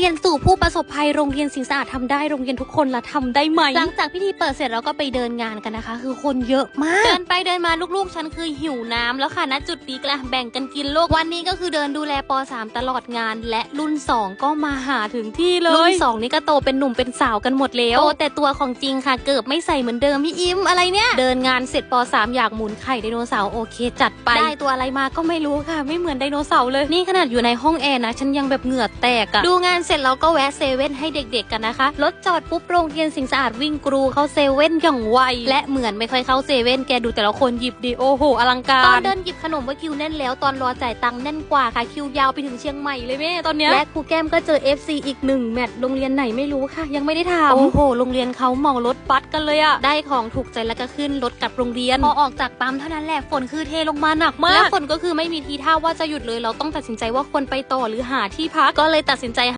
รียนสู่ผู้ประสบภัยโรงเรียนสิงห์สะอาดทำได้โรงเรียนทุกคนละทำได้ไหมหลังจากพิธีเปิดเสร็จเราก็ไปเดินงานกันนะคะ คือคนเยอะมาก เดินไปเดินมาลูกๆฉันคือหิวน้ำแล้วค่ะณจุดนี้กละแบ่งกันกินโลกวันนี้ก็คือเดินดูแลป .3 ตลอดงาน และรุ่น 2 ก็มาหาถึงที่เลยรุ่น2นี่ก็โตเป็นหนุ่มเป็นสาวกันหมดแล้วโตแต่ตัวของจริงค่ะเกิบไม่ใส่เหมือนเดิมพี่อิมอะไรเนี่ยเดินงานเสร็จป .3 อยากหมุนไข่ไดโนเสาร์โอเค จัดไปได้ตัวอะไรมาก็ไม่รู้ค่ะ ไม่เหมือนไดโนเสาร์เลยนี่ขนาดอยู่ในห้องแอร์นะฉันยังแบบเหงื่อแตกอะดูงานเสร็จเราก็แวะเซเว่นให้เด็กๆกันนะคะ รถจอดปุ๊บโรงเรียนสิงห์สะอาดวิ่งกรูเข้าเซเว่นอย่างไว และเหมือนไม่ค่อยเข้าเซเว่นแกดูแต่ละคนหยิบดีโอ้โหอลังการ ตอนเดินหยิบขนมว่าคิวแน่นแล้วตอนรอจ่ายตังค์แน่นกว่าค่ะคิวยาวไปถึงเชียงใหม่เลยแม่ตอนเนี้ยและครูแก้มก็เจอ FC อีกหนึ่งแมตช์โรงเรียนไหนไม่รู้ค่ะ ยังไม่ได้ถามโอ้โหโรงเรียนเขาเหมารถบัสกันเลยอะได้ของถูกใจแล้วก็ขึ้นรถกลับโรงเรียนพอออกจากปั๊มเท่านั้นแหละฝนคือเทลงมาหนักมากและฝนก็คือไม่มีทีท่าว่าจะหยุดเลย เราต้องตัดสินใจว่าควรไปต่อหรือหาที่พักก็เลยตัดสินใจ